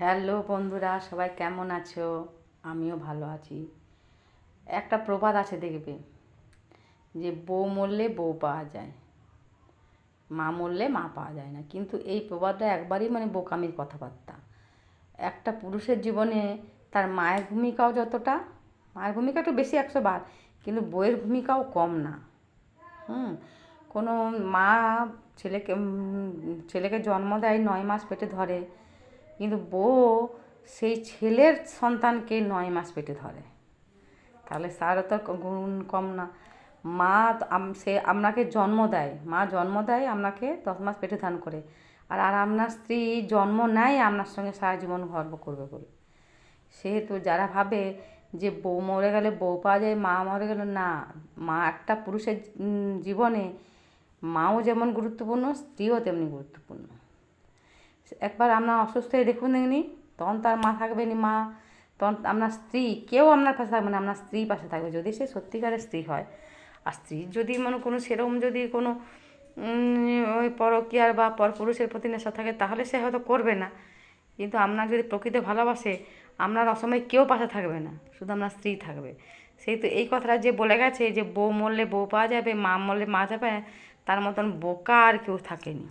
Hello বন্ধুরা, সবাই কেমন আছো? আমিও ভালো আছি। একটা প্রবাদ আছে দেখবে, যে বউ মরলে বউ পাওয়া যায়, মা মরলে মা পাওয়া যায় না। কিন্তু এই প্রবাদটা একবারই মানে বোকামির কথাবার্তা। একটা পুরুষের জীবনে তার মায়ের ভূমিকাও যতটা, মায়ের ভূমিকা একটু বেশি একশো বার, কিন্তু বইয়ের ভূমিকাও কম না। হুম, কোনো মা ছেলেকে ছেলেকে জন্ম দেয় নয় মাস পেটে ধরে কিন্তু বউ সেই ছেলের সন্তানকে নয় মাস পেটে ধরে। তাহলে তারও তো গুণ কম না। মা সে আপনাকে জন্ম দেয়। মা জন্ম দেয় আপনাকে দশ মাস পেটে ধান করে। আর আর আপনার স্ত্রী জন্ম নেয় আপনার সঙ্গে সারা জীবন গর্ব করবে বলে। সেহেতু যারা ভাবে যে বউ মরে গেলে বউ পাওয়া যায়, মা মরে গেলে না। মা একটা পুরুষের জীবনে মাও যেমন গুরুত্বপূর্ণ, স্ত্রীও তেমনি গুরুত্বপূর্ণ। একবার আপনার অসুস্থ হয়ে দেখুন দেখনি তখন তার মা থাকবে না মা। তখন আপনার স্ত্রী, কেউ আপনার পাশে থাকবে না, আপনার স্ত্রী পাশে থাকবে। যদি সে সত্যিকারের স্ত্রী হয়, আর স্ত্রীর যদি মনে কোনো সেরকম যদি কোনো ওই পরকীয়ার বা পরপুরুষের প্রতি নেশা থাকে, তাহলে সে হয়তো করবে না। কিন্তু আপনার যদি প্রকৃত ভালোবাসে, আপনার অসময়ে কেউ পাশে থাকবে না, শুধু আপনার স্ত্রী থাকবে। সেই তো এই কথাটা যে বলে গেছে, যে বউ মরলে বউ পাওয়া যাবে, মা মরলে মা যাবে, তার মতন বোকা আর কেউ থাকেনি।